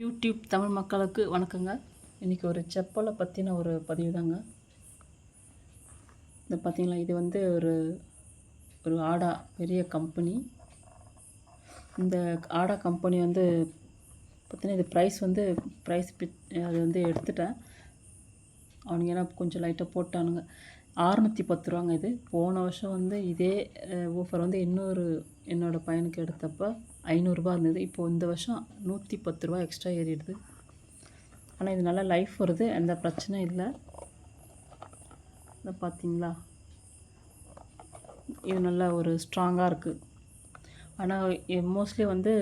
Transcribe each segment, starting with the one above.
YouTube Tamil மக்களுக்கு வணக்கங்க. இன்றைக்கி ஒரு செப்பலை பற்றின ஒரு பதிவு தாங்க இது பார்த்திங்களா இது வந்து ஒரு ஒரு ஆடா பெரிய கம்பெனி. இந்த ஆடா கம்பெனி வந்து பார்த்திங்கன்னா இது ப்ரைஸ் வந்து ப்ரைஸ் அது வந்து எடுத்துட்டேன். அவனுங்க ஏன்னா கொஞ்சம் லைட்டாக போட்டானுங்க. ஆறுநூற்றி பத்து ரூபாங்க இது. போன வருஷம் வந்து இதே ஊஃபர் வந்து இன்னொரு என்னோடய பையனுக்கு எடுத்தப்போ ஐநூறுரூபா இருந்தது. இப்போது இந்த வருஷம் நூற்றி பத்து ரூபா எக்ஸ்ட்ரா ஏறிடுது. ஆனால் இது நல்லா லைஃப் வருது. எந்த பிரச்சனையும் இல்லை. இதை பார்த்தீங்களா இது நல்லா ஒரு ஸ்ட்ராங்காக இருக்குது ஆனால் மோஸ்ட்லி வந்து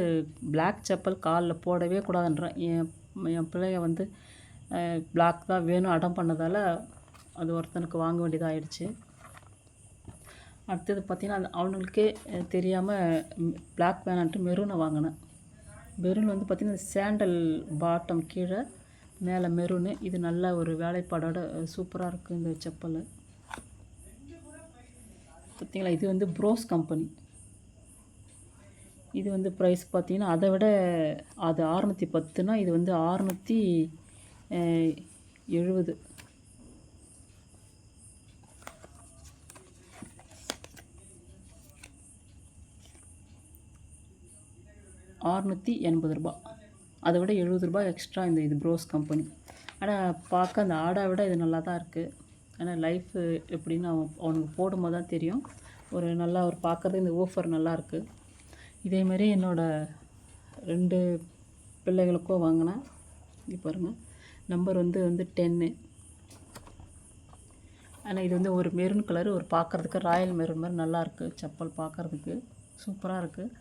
பிளாக் செப்பல் காலில் போடவே கூடாதுன்றேன். என் என் பிள்ளைய வந்து பிளாக் தான் வேணும். அடம் பண்ணதால் அது ஒருத்தனுக்கு வாங்க வேண்டியதாக ஆயிடுச்சு அடுத்தது பார்த்திங்கன்னா அவனுங்களுக்கே தெரியாமல் பிளாக் பேனான்ட்டு மெரூனை வாங்கினேன். மெரூன் வந்து பார்த்திங்கன்னா சேண்டல் பாட்டம் கீழே மேலே மெரூனு இது நல்ல ஒரு வேலைப்பாடோட சூப்பராக இருக்குது இந்த செப்பல். பார்த்திங்களா இது வந்து ப்ரோஸ் கம்பெனி இது வந்து ப்ரைஸ் பார்த்திங்கன்னா அதை விட அது அறுநூற்றி பத்துனா இது வந்து ஆறுநூற்றி எழுபது ஆறுநூற்றி எண்பது ரூபா. அதை விட எழுபது ரூபாய் எக்ஸ்ட்ரா இந்த இது ப்ரோஸ் கம்பெனி ஆனால் பார்க்க அந்த ஆடை விட இது நல்லா தான் இருக்குது ஆனால் லைஃபு எப்படின்னு அவன் அவனுக்கு போடும்போது தான் தெரியும். ஒரு நல்லா ஒரு பார்க்குறது இந்த ஓஃபர் நல்லாயிருக்கு இதேமாரி என்னோடய ரெண்டு பிள்ளைகளுக்கும் வாங்கினேன். இப்போ பாருங்கள் நம்பர் வந்து வந்து டென்னு ஆனால் இது வந்து ஒரு மெரூன் கலர் ஒரு பார்க்குறதுக்கு ராயல் மெரூன் மாதிரி நல்லாயிருக்கு செப்பல் பார்க்குறதுக்கு. சூப்பராக இருக்குது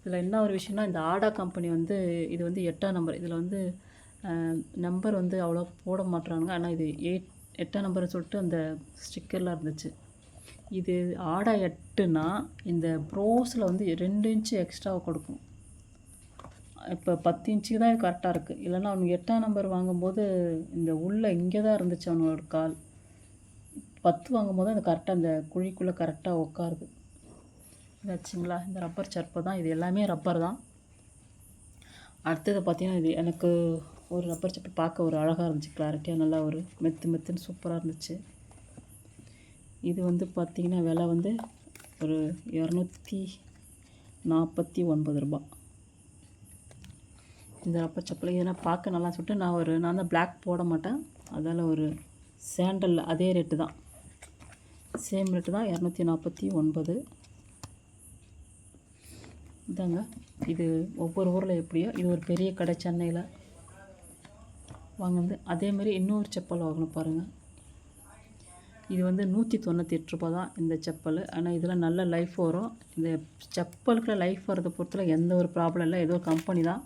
இதில் என்ன ஒரு விஷயம்னா இந்த ஆடா கம்பெனி வந்து இது வந்து எட்டாம் நம்பர். இதில் வந்து நம்பர் வந்து அவ்வளோ போட மாட்டுறாங்க ஆனால் இது எயிட் எட்டாம் நம்பர்னு சொல்லிட்டு அந்த ஸ்டிக்கர்லாம் இருந்துச்சு. இது ஆடா எட்டுனா இந்த ப்ரோஸில் வந்து ரெண்டு இன்ச்சு எக்ஸ்ட்ரா கொடுக்கும். இப்போ பத்து இன்ச்சுக்கு தான் கரெக்டாக இருக்குது இல்லைன்னா அவனுக்கு எட்டாம் நம்பர் வாங்கும்போது இந்த உள்ளே இங்கே தான் இருந்துச்சு அவனோட கால். பத்து வாங்கும்போது அந்த கரெக்டாக அந்த குழிக்குள்ளே கரெக்டாக உட்காருது இதாச்சுங்களா இந்த ரப்பர் சர்ப்பை தான். இது எல்லாமே ரப்பர் தான். அடுத்தது பார்த்திங்கன்னா இது எனக்கு ஒரு ரப்பர் சர்ப்பை பார்க்க ஒரு அழகாக இருந்துச்சு. கிளாரிட்டியாக நல்லா ஒரு மெத்து மெத்துன்னு சூப்பராக இருந்துச்சு. இது வந்து பார்த்திங்கன்னா விலை வந்து ஒரு இரநூத்தி நாற்பத்தி ஒன்பது ரூபா. இந்த ரப்பர் செப்பல் இதெல்லாம் பார்க்க நல்லா சொல்லிட்டு நான் ஒரு நான் தான் பிளாக் போட மாட்டேன். அதால் ஒரு சேண்டல் அதே ரேட்டு தான். சேம் ரேட்டு தான் இரநூத்தி நாற்பத்தி ஒன்பது. இதாங்க. இது ஒவ்வொரு ஊரில் எப்படியோ இது ஒரு பெரிய கடை சென்னையில். வாங்கினது. அதேமாரி இன்னொரு செப்பல் வாங்கணும் பாருங்கள் இது வந்து நூற்றி தொண்ணூற்றி எட்டு ரூபா தான் இந்த செப்பல். ஆனால் இதில் நல்ல லைஃப் வரும். இந்த செப்பலுக்குள்ள லைஃப் வரதை பொறுத்தல எந்த ஒரு ப்ராப்ளம் இல்லை. ஏதோ கம்பெனி தான்.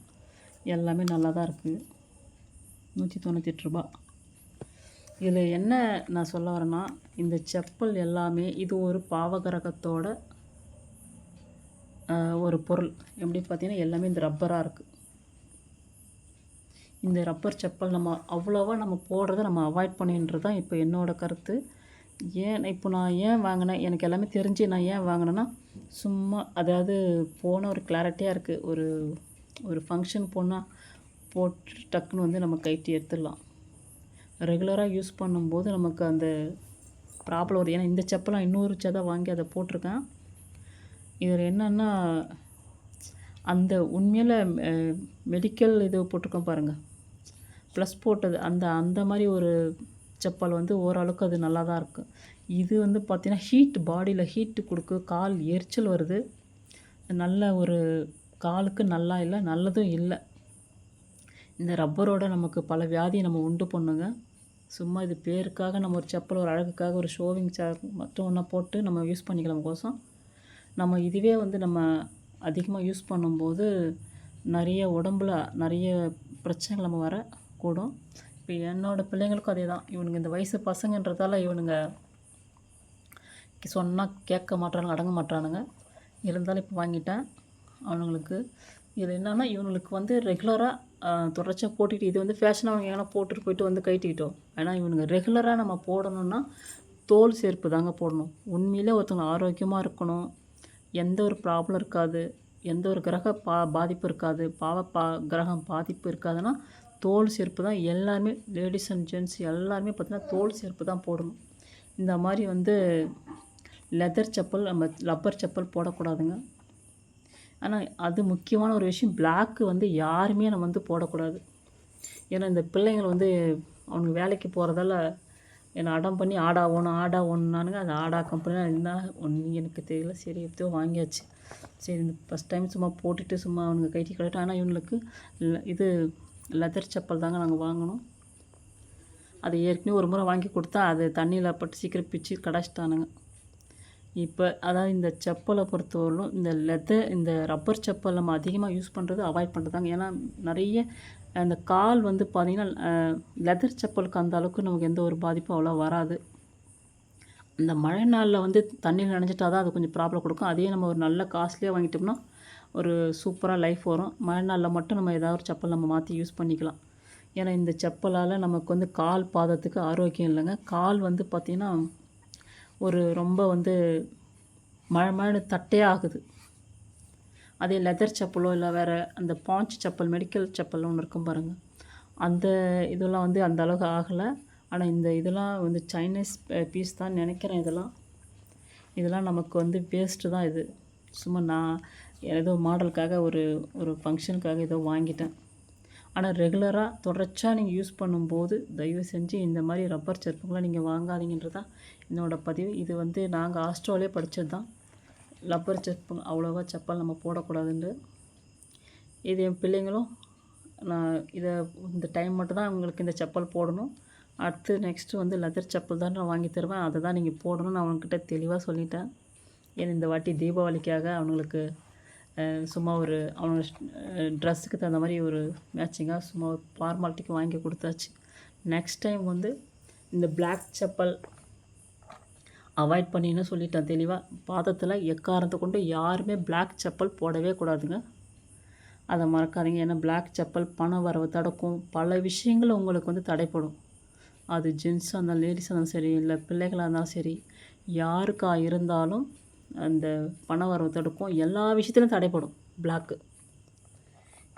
எல்லாமே நல்லா தான் இருக்குது நூற்றி தொண்ணூற்றி எட்டு ரூபா இதில் என்ன நான் சொல்ல வரேன்னா இந்த செப்பல் எல்லாமே இது ஒரு பாவகரகத்தோட ஒரு பொருள். எப்படி பார்த்தீங்கன்னா எல்லாமே இந்த ரப்பராக இருக்குது இந்த ரப்பர் செப்பல் நம்ம அவ்வளோவா நம்ம போடுறத நம்ம அவாய்ட் பண்ணின்றது தான் இப்போ என்னோடய கருத்து. ஏன் இப்போ நான் ஏன் வாங்கினேன்? எனக்கு எல்லாமே தெரிஞ்சு நான் ஏன் வாங்கினேன்னா சும்மா அதாவது போன ஒரு கிளாரிட்டியாக இருக்குது ஒரு ஒரு ஃபங்க்ஷன் போனால் போட்டு டக்குன்னு வந்து நம்ம கைட்டி எடுத்துடலாம். ரெகுலராக யூஸ் பண்ணும்போது நமக்கு அந்த ப்ராப்ளம் வருது. ஏன்னா இந்த செப்பலாம் இன்னொரு செதை வாங்கி அதை போட்டிருக்கேன். இதில் என்னென்னா அந்த உண்மையில் மெடிக்கல் இது போட்டிருக்கோம் பாருங்கள் ப்ளஸ் போட்டது அந்த அந்த மாதிரி ஒரு செப்பல் வந்து ஓரளவுக்கு அது நல்லா தான் இருக்குது இது வந்து பார்த்திங்கன்னா ஹீட் பாடியில் ஹீட்டு கொடுக்கு கால் எரிச்சல் வருது. நல்ல ஒரு காலுக்கு நல்லா இல்லை நல்லதும் இல்லை. இந்த ரப்பரோட நமக்கு பல வியாதியை நம்ம உண்டு பண்ணுங்க. சும்மா இது பேருக்காக நம்ம ஒரு செப்பல் ஒரு அழகுக்காக ஒரு ஷோவிங் சார் மட்டும் ஒன்றா போட்டு நம்ம யூஸ் பண்ணிக்கலாம் கோசம் நம்ம இதுவே வந்து நம்ம அதிகமாக யூஸ் பண்ணும்போது நிறைய உடம்புல நிறைய பிரச்சனைகள் நம்ம வர கூடும் இப்போ என்னோடய பிள்ளைங்களுக்கும் அதே தான் இவனுங்க இந்த வயசு பசங்கன்றதால இவனுங்க சொன்னால் கேட்க மாட்டானுங்க அடங்க மாட்டானுங்க இருந்தாலும் இப்போ வாங்கிட்டேன். அவனுங்களுக்கு இதில் என்னென்னா இவனுங்களுக்கு வந்து ரெகுலராக தொடர்ச்சியாக போட்டுக்கிட்டு இது வந்து ஃபேஷனாக அவங்க எங்கன்னா போட்டுட்டு போயிட்டு வந்து கைட்டிக்கிட்டோம் ஏன்னா இவனுங்க ரெகுலராக நம்ம போடணுன்னா தோல் சேர்ப்பு தாங்க போடணும். உண்மையிலே ஒருத்தவங்க ஆரோக்கியமாக இருக்கணும். எந்த ஒரு ப்ராப்ளம் இருக்காது. எந்த ஒரு கிரக பா பாதிப்பு இருக்காது. பாவ பா கிரகம் பாதிப்பு இருக்காதுன்னா தோல் செருப்பு தான் எல்லாருமே லேடிஸ் அண்ட் ஜென்ட்ஸ் எல்லாருமே பார்த்திங்கன்னா தோல் செருப்பு தான் போடணும். இந்த மாதிரி வந்து லெதர் செப்பல் நம்ம ரப்பர் செப்பல் போடக்கூடாதுங்க. ஆனால் அது முக்கியமான ஒரு விஷயம். பிளாக்கு வந்து யாருமே நம்ம வந்து போடக்கூடாது. ஏன்னா இந்த பிள்ளைங்கள் வந்து அவனுக்கு வேலைக்கு போகிறதால என்னை அடம் பண்ணி ஆடா ஓணும் ஆடா ஒன்றுனானுங்க அது ஆடா கம்பெனி என்ன ஒன்று எனக்கு தெரியல சரி எப்படியோ வாங்கியாச்சு. சரி இந்த ஃபஸ்ட் டைம் சும்மா போட்டுட்டு சும்மா அவனுங்க கைட்டி கட்டிட்டு ஆனால் இவங்களுக்கு இது லெதர் செப்பல் தாங்க நாங்கள் வாங்கினோம். அது ஏற்கனவே ஒரு முறை வாங்கி கொடுத்தா அது தண்ணியில் பட்டு சீக்கிரம் பிச்சு கடைச்சிட்டானுங்க. இப்போ அதாவது இந்த செப்பலை பொறுத்தவரையிலும் இந்த லெதர் இந்த ரப்பர் செப்பல் நம்ம அதிகமாக யூஸ் பண்ணுறது அவாய்ட் பண்ணுறதாங்க ஏன்னா நிறைய அந்த கால் வந்து பார்த்திங்கன்னா லெதர் செப்பலுக்கு அந்த அளவுக்கு நமக்கு எந்த ஒரு பாதிப்பும் அவ்வளோ வராது. இந்த மழை நாளில் வந்து தண்ணியில் நனைஞ்சிட்டா தான் அது கொஞ்சம் ப்ராப்ளம் கொடுக்கும். அதே நம்ம ஒரு நல்ல காஸ்ட்லியாக வாங்கிட்டோம்னா ஒரு சூப்பராக லைஃப் வரும். மழை நாளில் மட்டும் நம்ம ஏதாவது ஒரு செப்பல் நம்ம மாற்றி யூஸ் பண்ணிக்கலாம். ஏன்னா இந்த செப்பலால் நமக்கு வந்து கால் பாதத்துக்கு ஆரோக்கியம் இல்லைங்க. கால் வந்து பார்த்திங்கன்னா ஒரு ரொம்ப வந்து மழை மழை தட்டே ஆகுது. அதே லெதர் செப்பலோ இல்லை வேறு அந்த பாஞ்ச் செப்பல் மெடிக்கல் செப்பல் ஒன்று இருக்கும் பாருங்கள் அந்த இதெல்லாம் வந்து அந்த அளவுக்கு ஆகலை. ஆனால் இந்த இதெல்லாம் வந்து சைனீஸ் பீஸ் தான் நினைக்கிறேன் இதெல்லாம். இதெல்லாம் நமக்கு வந்து வேஸ்ட்டு தான் இது. சும்மா நான் ஏதோ மாடலுக்காக ஒரு ஒரு ஃபங்க்ஷனுக்காக ஏதோ வாங்கிட்டேன். ஆனால் ரெகுலராக தொடர்ச்சியாக நீங்கள் யூஸ் பண்ணும்போது தயவு செஞ்சு இந்த மாதிரி ரப்பர் செருப்புங்களை நீங்கள் வாங்காதீங்கன்றது தான் என்னோடய பதிவு. இது வந்து நாங்கள் ஆஸ்ட்ரோலே படித்தது தான் ரப்பர் செருப்பு அவ்வளோவா செப்பல் நம்ம போடக்கூடாதுன்னு இது என் பிள்ளைங்களும் நான் இதை இந்த டைம் மட்டும் தான் அவங்களுக்கு இந்த செப்பல் போடணும். அடுத்து நெக்ஸ்ட்டு வந்து லெதர் செப்பல் தான் நான் வாங்கி தருவேன். அதை தான் நீங்கள் போடணும்னு நான் அவங்கக்கிட்ட தெளிவாக சொல்லிட்டேன். ஏன் இந்த வாட்டி தீபாவளிக்காக அவங்களுக்கு சும்மா ஒரு அவனோட ட்ரெஸ்ஸுக்கு தகுந்த மாதிரி ஒரு மேட்சிங்காக சும்மா ஒரு ஃபார்மாலிட்டிக்கு வாங்கி கொடுத்தாச்சு. நெக்ஸ்ட் டைம் வந்து இந்த பிளாக் செப்பல் அவாய்ட் பண்ணின்னு சொல்லிட்டேன் தெளிவாக பாதத்தில் எக்காரத்தை கொண்டு யாருமே பிளாக் செப்பல் போடவே கூடாதுங்க. அதை மறக்காதீங்க. ஏன்னா பிளாக் செப்பல் பணம் வரவை தடுக்கும். பல விஷயங்கள் உங்களுக்கு வந்து தடைப்படும். அது ஜென்ஸாக இருந்தாலும் லேடிஸாக இருந்தாலும் சரி இல்லை பிள்ளைகளாக இருந்தாலும் சரி யாருக்காக இருந்தாலும் அந்த பண வரவு தடுக்கும். எல்லா விஷயத்துலையும் தடைப்படும் பிளாக்கு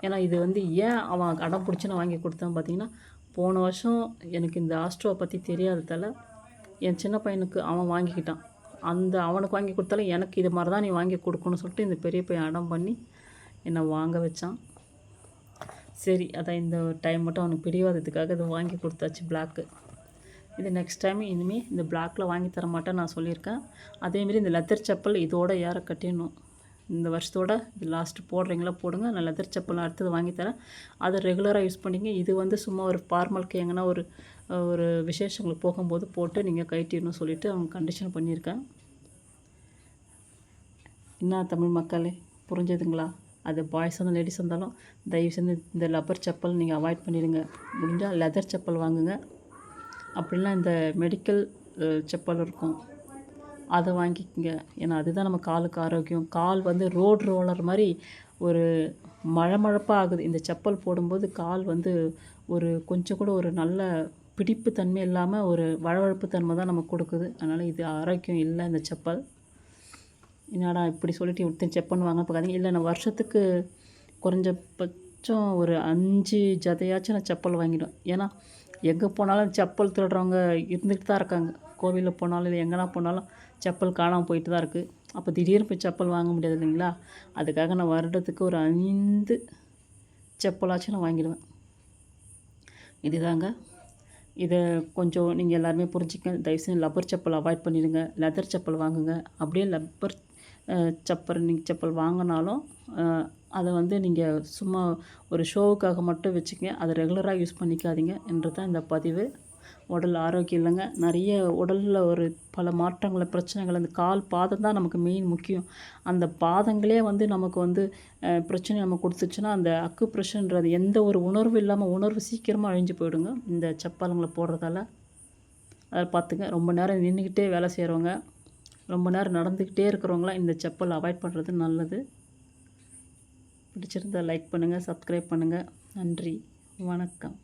ஏன்னா இது வந்து ஏன் அவன் அடம் பிடிச்சி நான் வாங்கி கொடுத்தான் பார்த்தீங்கன்னா போன வருஷம் எனக்கு இந்த ஆஸ்ட்ரோவை பற்றி தெரியாததால் என் சின்ன பையனுக்கு அவன் வாங்கிக்கிட்டான். அந்த அவனுக்கு வாங்கி கொடுத்தாலும் எனக்கு இது மாதிரி தான் நீ வாங்கி கொடுக்கணும்னு சொல்லிட்டு இந்த பெரிய பையன் அடம் பண்ணி என்னை வாங்க வச்சான். சரி அதான் இந்த டைம் மட்டும் அவனுக்கு பிரிவாதத்துக்காக இதை வாங்கி கொடுத்தாச்சு பிளாக்கு இது நெக்ஸ்ட் டைம் இனிமேல் இந்த பிளாக்கில் வாங்கி தர மாட்டேன் நான் சொல்லியிருக்கேன். அதேமாரி இந்த லெதர் செப்பல் இதோட ஏற கட்டிடணும். இந்த வருஷத்தோட இது லாஸ்ட்டு போடுறீங்களா போடுங்க. நான் லெதர் செப்பல் அடுத்தது வாங்கித்தரேன் அதை ரெகுலராக யூஸ் பண்ணிங்க இது வந்து சும்மா ஒரு ஃபார்மலுக்கு எங்கன்னா ஒரு ஒரு விசேஷங்களுக்கு போகும்போது போட்டு நீங்கள் கைட்டிடணும் சொல்லிவிட்டு அவங்க கண்டிஷன் பண்ணியிருக்கேன். என்ன தமிழ் மக்களே புரிஞ்சதுங்களா? அது பாய்ஸ் இருந்தாலும் லேடிஸ் இருந்தாலும் தயவு செஞ்சு இந்த லப்பர் செப்பல் நீங்கள் அவாய்ட் பண்ணிடுங்க. முடிஞ்சால் லெதர் செப்பல் வாங்குங்க. அப்படிலாம் இந்த மெடிக்கல் செப்பல் இருக்கும். அதை வாங்கிக்கோங்க. ஏன்னா அதுதான் நம்ம காலுக்கு ஆரோக்கியம். கால் வந்து ரோடு ரோலர் மாதிரி ஒரு மழமழப்பாக ஆகுது. இந்த செப்பல் போடும்போது கால் வந்து ஒரு கொஞ்சம் கூட ஒரு நல்ல பிடிப்பு தன்மை இல்லாமல் ஒரு வழவழப்பு தன்மை தான் நமக்கு கொடுக்குது. அதனால் இது ஆரோக்கியம் இல்லை இந்த செப்பல். என்னடா இப்படி சொல்லிட்டு ஒருத்தன் செப்பல் வாங்க பார்க்காதீங்க. இல்லை நான் வருஷத்துக்கு கொஞ்சம் ஒரு அஞ்சு ஜதையாச்சும் நான் செப்பல் வாங்கிடுவேன். ஏன்னா எங்கே போனாலும் செப்பல் திருடுறவங்க இருந்துகிட்டு தான் இருக்காங்க. கோவிலில் போனாலும் இல்லை எங்கேனா போனாலும் செப்பல் காணாமல் போயிட்டு தான் இருக்குது அப்போ திடீர்னு போய் செப்பல் வாங்க முடியாது இல்லைங்களா? அதுக்காக நான் வருடத்துக்கு ஒரு ஐந்து செப்பலாச்சும் நான் வாங்கிடுவேன். இதுதாங்க. இதை கொஞ்சம் நீங்கள் எல்லாருமே புரிஞ்சுக்க தயவுசெய்து லப்பர் செப்பல் அவாய்ட் பண்ணிடுங்க. லெதர் செப்பல் வாங்குங்க. அப்படியே லப்பர் செப்பல் நீங்கள் செப்பல் வாங்கினாலும் அதை வந்து நீங்கள் சும்மா ஒரு ஷோவுக்காக மட்டும் வச்சுக்கங்க. அதை ரெகுலராக யூஸ் பண்ணிக்காதீங்க என்று தான் இந்த பதிவு. உடல் ஆரோக்கியம் இல்லைங்க. நிறைய உடலில் ஒரு பல மாற்றங்களை பிரச்சனைகள் அந்த கால் பாதம் தான் நமக்கு மெயின் முக்கியம். அந்த பாதங்களே வந்து நமக்கு வந்து பிரச்சனை நம்ம கொடுத்துச்சுன்னா அந்த அக்கு பிரஷன்றது எந்த ஒரு உணர்வு இல்லாமல் உணர்வு சீக்கிரமாக அழிஞ்சு போயிடுங்க. இந்த செப்பாலங்களை போடுறதால. அதை பார்த்துங்க. ரொம்ப நேரம் நின்றுக்கிட்டே வேலை செய்கிறவங்க ரொம்ப நேரம் நடந்துக்கிட்டே இருக்கிறவங்களாம் இந்த செப்பல் அவாய்ட் பண்ணுறது நல்லது. பிடிச்சிருந்தால் லைக் பண்ணுங்கள் சப்ஸ்கிரைப் பண்ணுங்கள் நன்றி. வணக்கம்.